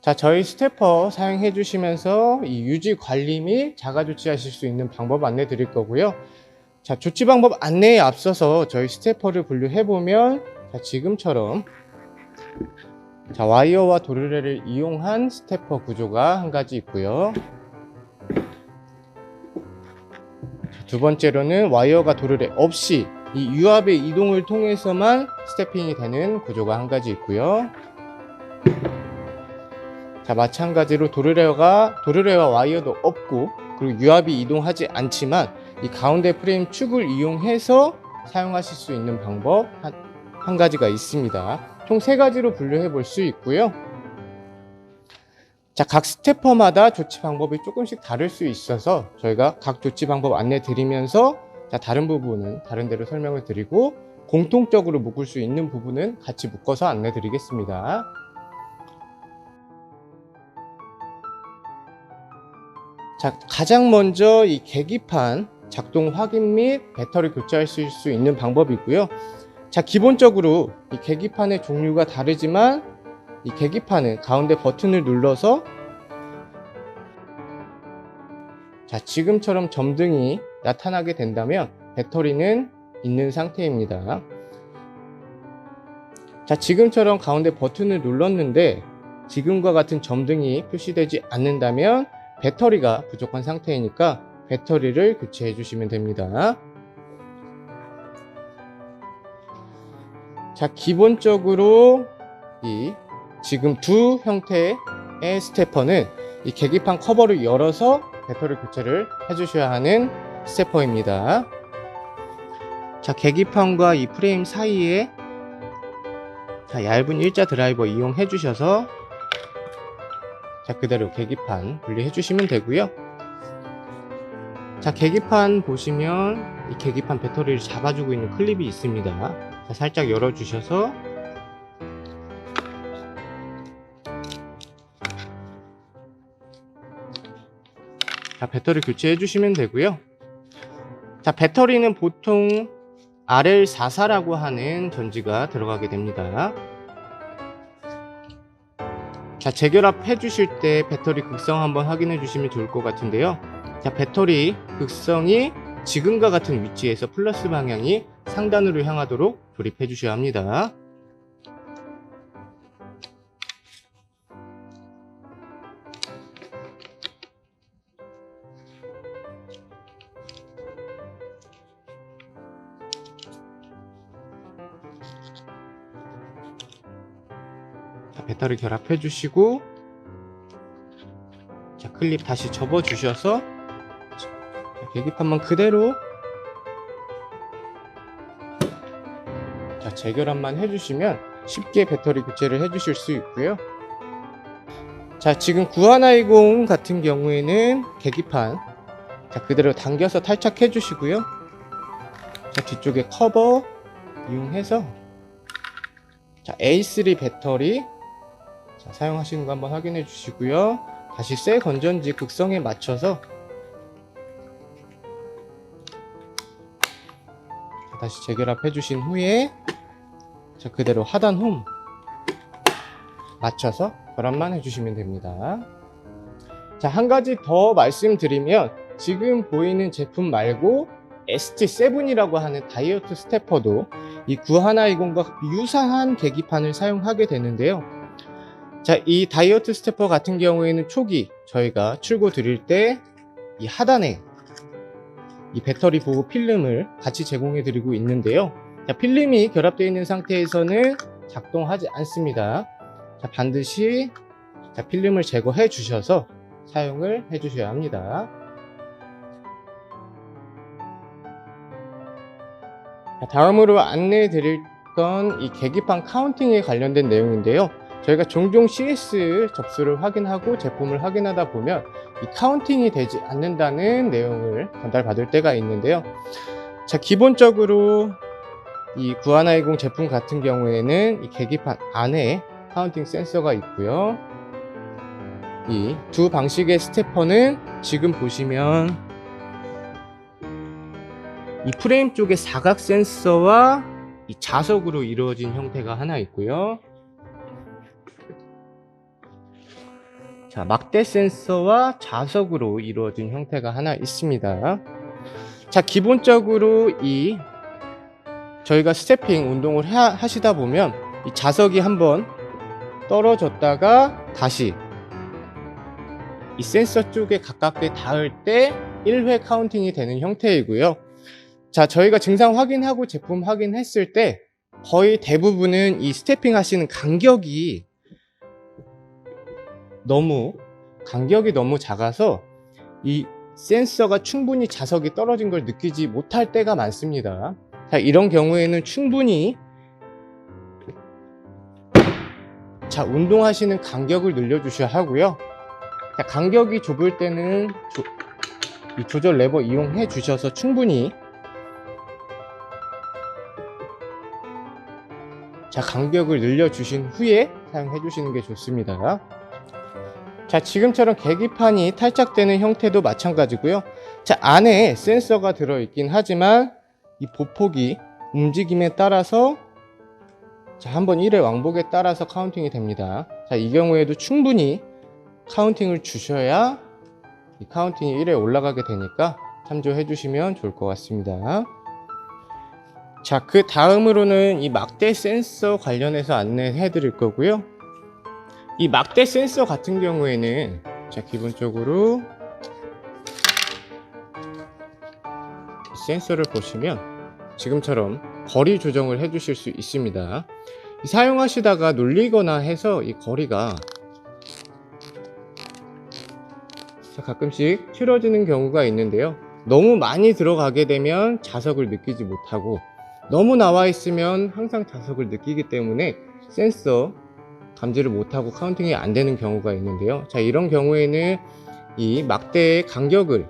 자, 저희 스태퍼 사용해 주시면서 이 유지 관리 및 자가 조치하실 수 있는 방법 안내 드릴 거고요. 자, 조치 방법 안내에 앞서서 저희 스태퍼를 분류해 보면 자, 지금처럼 자, 와이어와 도르래를 이용한 스태퍼 구조가 한 가지 있고요. 자, 두 번째로는 와이어가 도르래 없이 이 유압의 이동을 통해서만 스태핑이 되는 구조가 한 가지 있고요. 자, 마찬가지로 도르래어가 도르래와 와이어도 없고 그리고 유압이 이동하지 않지만 이 가운데 프레임 축을 이용해서 사용하실 수 있는 방법 한, 한 가지가 있습니다. 총 세 가지로 분류해 볼 수 있고요. 자, 각 스태퍼마다 조치 방법이 조금씩 다를 수 있어서 저희가 각 조치 방법 안내 드리면서 자, 다른 부분은 다른 대로 설명을 드리고 공통적으로 묶을 수 있는 부분은 같이 묶어서 안내 드리겠습니다. 자, 가장 먼저 이 계기판 작동 확인 및 배터리 교체하실 수 있는 방법이 있고요. 자, 기본적으로 이 계기판의 종류가 다르지만 이 계기판은 가운데 버튼을 눌러서 자, 지금처럼 점등이 나타나게 된다면 배터리는 있는 상태입니다. 자, 지금처럼 가운데 버튼을 눌렀는데 지금과 같은 점등이 표시되지 않는다면 배터리가 부족한 상태이니까 배터리를 교체해 주시면 됩니다. 자, 기본적으로 이 지금 두 형태의 스태퍼는 이 계기판 커버를 열어서 배터리 교체를 해 주셔야 하는 스태퍼입니다. 자, 계기판과 이 프레임 사이에 자, 얇은 일자 드라이버 이용해 주셔서 자, 그대로 계기판 분리해 주시면 되고요. 자, 계기판 보시면 이 계기판 배터리를 잡아주고 있는 클립이 있습니다. 자, 살짝 열어 주셔서 자, 배터리 교체해 주시면 되고요. 자, 배터리는 보통 RL44라고 하는 전지가 들어가게 됩니다. 자, 재결합 해주실 때 배터리 극성 한번 확인해 주시면 좋을 것 같은데요. 자, 배터리 극성이 지금과 같은 위치에서 플러스 방향이 상단으로 향하도록 조립해 주셔야 합니다. 자, 배터리 결합해 주시고 자, 클립 다시 접어 주셔서 자, 계기판만 그대로 자, 재결합만 해 주시면 쉽게 배터리 교체를 해 주실 수 있고요. 자, 지금 9120 같은 경우에는 계기판 자, 그대로 당겨서 탈착해 주시고요. 자, 뒤쪽에 커버 이용해서 자, A3 배터리 자, 사용하시는 거 한번 확인해 주시고요. 다시 쇠 건전지 극성에 맞춰서 자, 다시 재결합해 주신 후에 자, 그대로 하단 홈 맞춰서 결합만 해주시면 됩니다. 자, 한 가지 더 말씀드리면 지금 보이는 제품 말고 ST7이라고 하는 다이어트 스태퍼도 이 9120과 유사한 계기판을 사용하게 되는데요. 자, 이 다이어트 스태퍼 같은 경우에는 초기 저희가 출고 드릴 때 이 하단에 이 배터리 보호 필름을 같이 제공해 드리고 있는데요. 자, 필름이 결합되어 있는 상태에서는 작동하지 않습니다. 자, 반드시 자, 필름을 제거해 주셔서 사용을 해 주셔야 합니다. 자, 다음으로 안내해 드릴 건 이 계기판 카운팅에 관련된 내용인데요. 저희가 종종 CS 접수를 확인하고 제품을 확인하다 보면 이 카운팅이 되지 않는다는 내용을 전달받을 때가 있는데요. 자, 기본적으로 이 9120 제품 같은 경우에는 이 계기판 안에 카운팅 센서가 있고요. 이 두 방식의 스태퍼는 지금 보시면 이 프레임 쪽에 사각 센서와 이 자석으로 이루어진 형태가 하나 있고요. 자, 막대 센서와 자석으로 이루어진 형태가 하나 있습니다. 자, 기본적으로 이 저희가 스태핑 운동을 하, 하시다 보면 이 자석이 한번 떨어졌다가 다시 이 센서 쪽에 가깝게 닿을 때 1회 카운팅이 되는 형태이고요. 자, 저희가 증상 확인하고 제품 확인했을 때 거의 대부분은 이 스태핑 하시는 간격이 너무 간격이 너무 작아서 이 센서가 충분히 자석이 떨어진 걸 느끼지 못할 때가 많습니다. 자, 이런 경우에는 충분히 자, 운동하시는 간격을 늘려주셔야 하고요. 자, 간격이 좁을 때는 조, 이 조절 레버 이용해 주셔서 충분히 자, 간격을 늘려주신 후에 사용해 주시는 게 좋습니다. 자, 지금처럼 계기판이 탈착되는 형태도 마찬가지고요. 자, 안에 센서가 들어있긴 하지만 이 보폭이 움직임에 따라서 자, 한번 1회 왕복에 따라서 카운팅이 됩니다. 자, 이 경우에도 충분히 카운팅을 주셔야 이 카운팅이 1회 올라가게 되니까 참조해 주시면 좋을 것 같습니다. 자, 그 다음으로는 이 막대 센서 관련해서 안내해 드릴 거고요. 이 막대 센서 같은 경우에는 자, 기본적으로 이 센서를 보시면 지금처럼 거리 조정을 해 주실 수 있습니다. 이 사용하시다가 눌리거나 해서 이 거리가 자, 가끔씩 틀어지는 경우가 있는데요. 너무 많이 들어가게 되면 자석을 느끼지 못하고 너무 나와 있으면 항상 자석을 느끼기 때문에 센서 감지를 못하고 카운팅이 안 되는 경우가 있는데요. 자, 이런 경우에는 이 막대의 간격을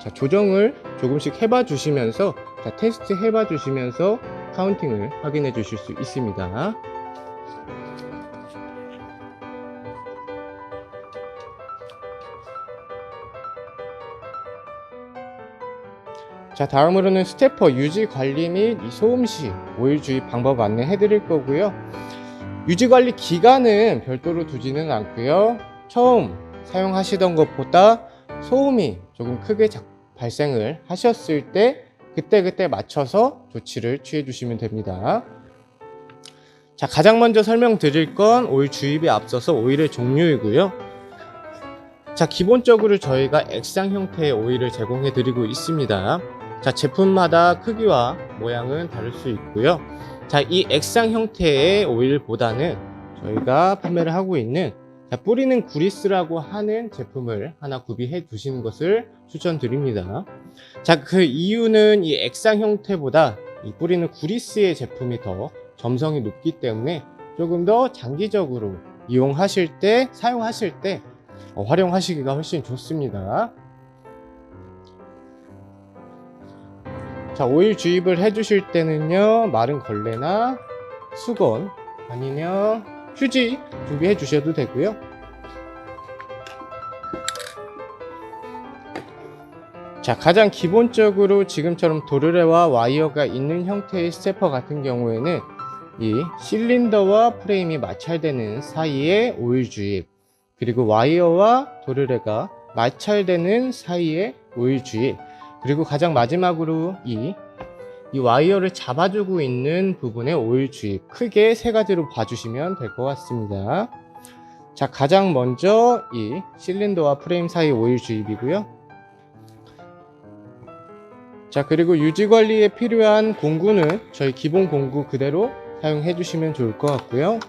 자, 조정을 조금씩 해봐 주시면서 자, 테스트 해봐 주시면서 카운팅을 확인해 주실 수 있습니다. 자 다음으로는 스태퍼 유지 관리 및이 소음 시 오일 주입 방법 안내해 드릴 거고요. 유지 관리 기간은 별도로 두지는 않고요. 처음 사용하시던 것보다 소음이 조금 크게 작- 발생을 하셨을 때 그때 그때 맞춰서 조치를 취해 주시면 됩니다. 자 가장 먼저 설명드릴 건 오일 주입에 앞서서 오일의 종류이고요. 자 기본적으로 저희가 액상 형태의 오일을 제공해 드리고 있습니다 자, 제품마다 크기와 모양은 다를 수 있고요. 자, 이 액상 형태의 오일보다는 저희가 판매를 하고 있는 자, 뿌리는 구리스라고 하는 제품을 하나 구비해 두시는 것을 추천드립니다. 자, 그 이유는 이 액상 형태보다 이 뿌리는 구리스의 제품이 더 점성이 높기 때문에 조금 더 장기적으로 이용하실 때, 사용하실 때 어, 활용하시기가 훨씬 좋습니다. 자, 오일 주입을 해주실 때는요, 마른 걸레나 수건 아니면 휴지 준비해 주셔도 되고요. 자, 가장 기본적으로 지금처럼 도르래와 와이어가 있는 형태의 스테퍼 같은 경우에는 이 실린더와 프레임이 마찰되는 사이에 오일 주입, 그리고 와이어와 도르래가 마찰되는 사이에 오일 주입, 그리고 가장 마지막으로 이, 이 와이어를 잡아주고 있는 부분에 오일 주입 크게 세 가지로 봐주시면 될 것 같습니다. 자 가장 먼저 이 실린더와 프레임 사이 오일 주입이고요. 자 그리고 유지 관리에 필요한 공구는 저희 기본 공구 그대로 사용해 주시면 좋을 것 같고요.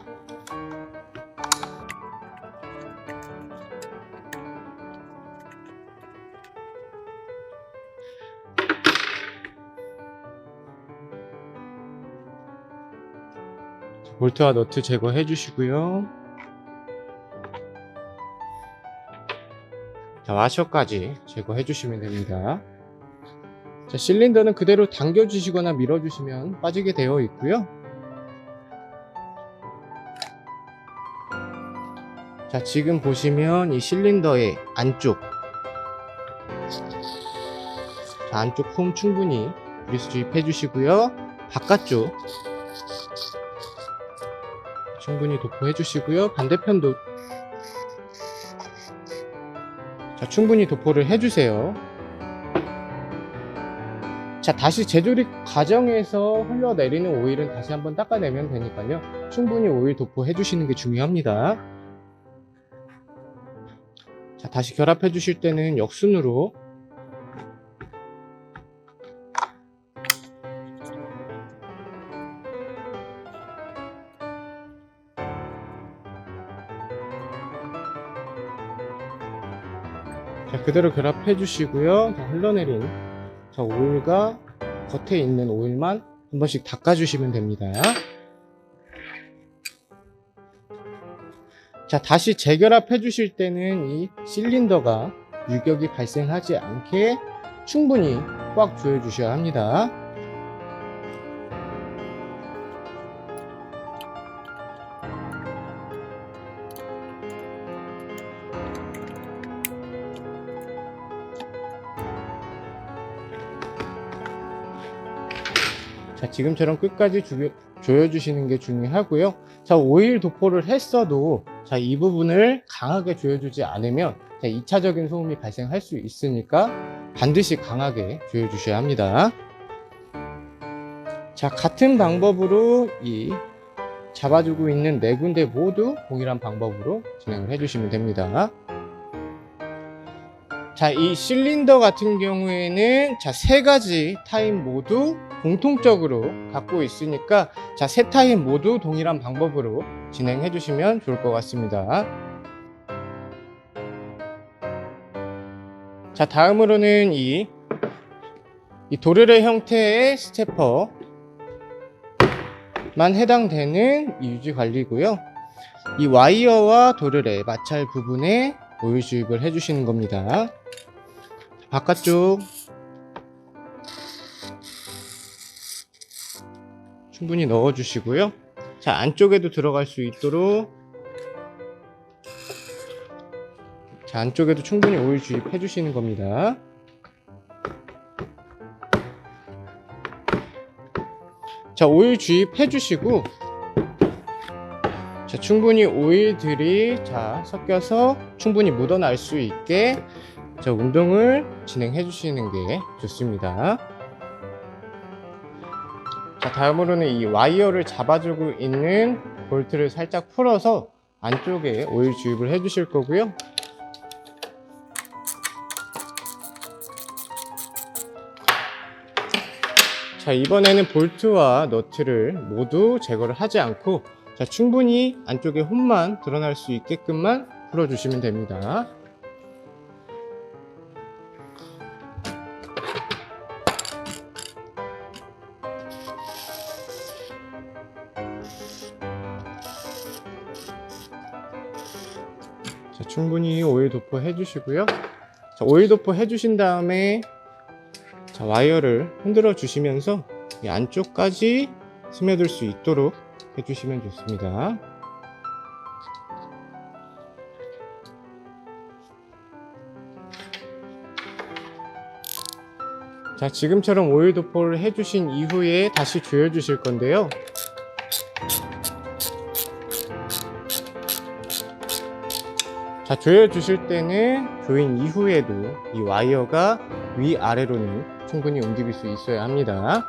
볼트와 너트 제거해 주시고요. 자, 와셔까지 제거해 주시면 됩니다. 자, 실린더는 그대로 당겨 주시거나 밀어 주시면 빠지게 되어 있고요. 자, 지금 보시면 이 실린더의 안쪽 자, 안쪽 홈 충분히 그리스 주입해 주시고요. 바깥쪽 충분히 도포해 주시고요. 반대편도 자, 충분히 도포를 해 주세요. 자, 다시 재조립 과정에서 흘러내리는 오일은 다시 한번 닦아내면 되니까요. 충분히 오일 도포해 주시는 게 중요합니다. 자, 다시 결합해 주실 때는 역순으로 그대로 결합해 주시고요. 자, 흘러내린 자, 오일과 겉에 있는 오일만 한 번씩 닦아 주시면 됩니다. 자, 다시 재결합해 주실 때는 이 실린더가 유격이 발생하지 않게 충분히 꽉 조여 주셔야 합니다. 지금처럼 끝까지 주- 조여주시는 게 중요하고요. 자, 오일 도포를 했어도 자, 이 부분을 강하게 조여주지 않으면 자, 2차적인 소음이 발생할 수 있으니까 반드시 강하게 조여주셔야 합니다. 자, 같은 방법으로 이 잡아주고 있는 네 군데 모두 동일한 방법으로 진행을 해주시면 됩니다. 자, 이 실린더 같은 경우에는 자, 세 가지 타입 모두 공통적으로 갖고 있으니까 자, 세 타입 모두 동일한 방법으로 진행해 주시면 좋을 것 같습니다. 자, 다음으로는 이, 이 도르래 형태의 스테퍼 만 해당되는 이 유지 관리고요. 이 와이어와 도르래 마찰 부분에 오일 주입을 해 주시는 겁니다. 바깥쪽 충분히 넣어 주시고요. 자, 안쪽에도 들어갈 수 있도록 자, 안쪽에도 충분히 오일 주입해 주시는 겁니다. 자, 오일 주입해 주시고 자, 충분히 오일들이 자, 섞여서 충분히 묻어날 수 있게 자, 운동을 진행해 주시는 게 좋습니다. 자, 다음으로는 이 와이어를 잡아주고 있는 볼트를 살짝 풀어서 안쪽에 오일 주입을 해 주실 거고요. 자, 이번에는 볼트와 너트를 모두 제거를 하지 않고 자, 충분히 안쪽에 홈만 드러날 수 있게끔만 풀어주시면 됩니다. 자, 충분히 오일 도포 해주시고요. 자, 오일 도포 해주신 다음에 자, 와이어를 흔들어 주시면서 이 안쪽까지 스며들 수 있도록 해주시면 좋습니다. 자, 지금처럼 오일 도포를 해주신 이후에 다시 조여 주실 건데요. 자, 조여 주실 때는 조인 이후에도 이 와이어가 위아래로는 충분히 움직일 수 있어야 합니다.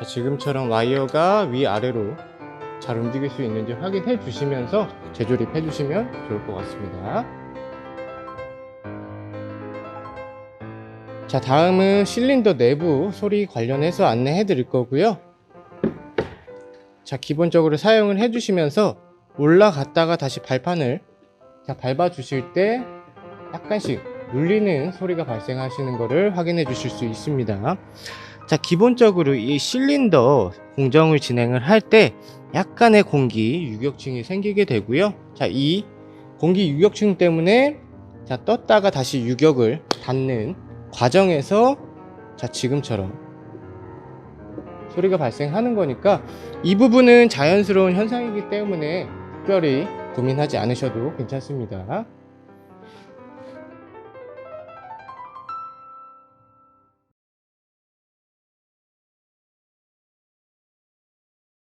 자, 지금처럼 와이어가 위아래로 잘 움직일 수 있는지 확인해 주시면서 재조립해 주시면 좋을 것 같습니다. 자, 다음은 실린더 내부 소리 관련해서 안내해 드릴 거고요. 자, 기본적으로 사용을 해 주시면서 올라갔다가 다시 발판을 자, 밟아 주실 때 약간씩 눌리는 소리가 발생하시는 것을 확인해 주실 수 있습니다. 자, 기본적으로 이 실린더 공정을 진행을 할 때 약간의 공기 유격층이 생기게 되고요. 자, 이 공기 유격층 때문에 자, 떴다가 다시 유격을 닫는 과정에서 자, 지금처럼 소리가 발생하는 거니까 이 부분은 자연스러운 현상이기 때문에 특별히 고민하지 않으셔도 괜찮습니다.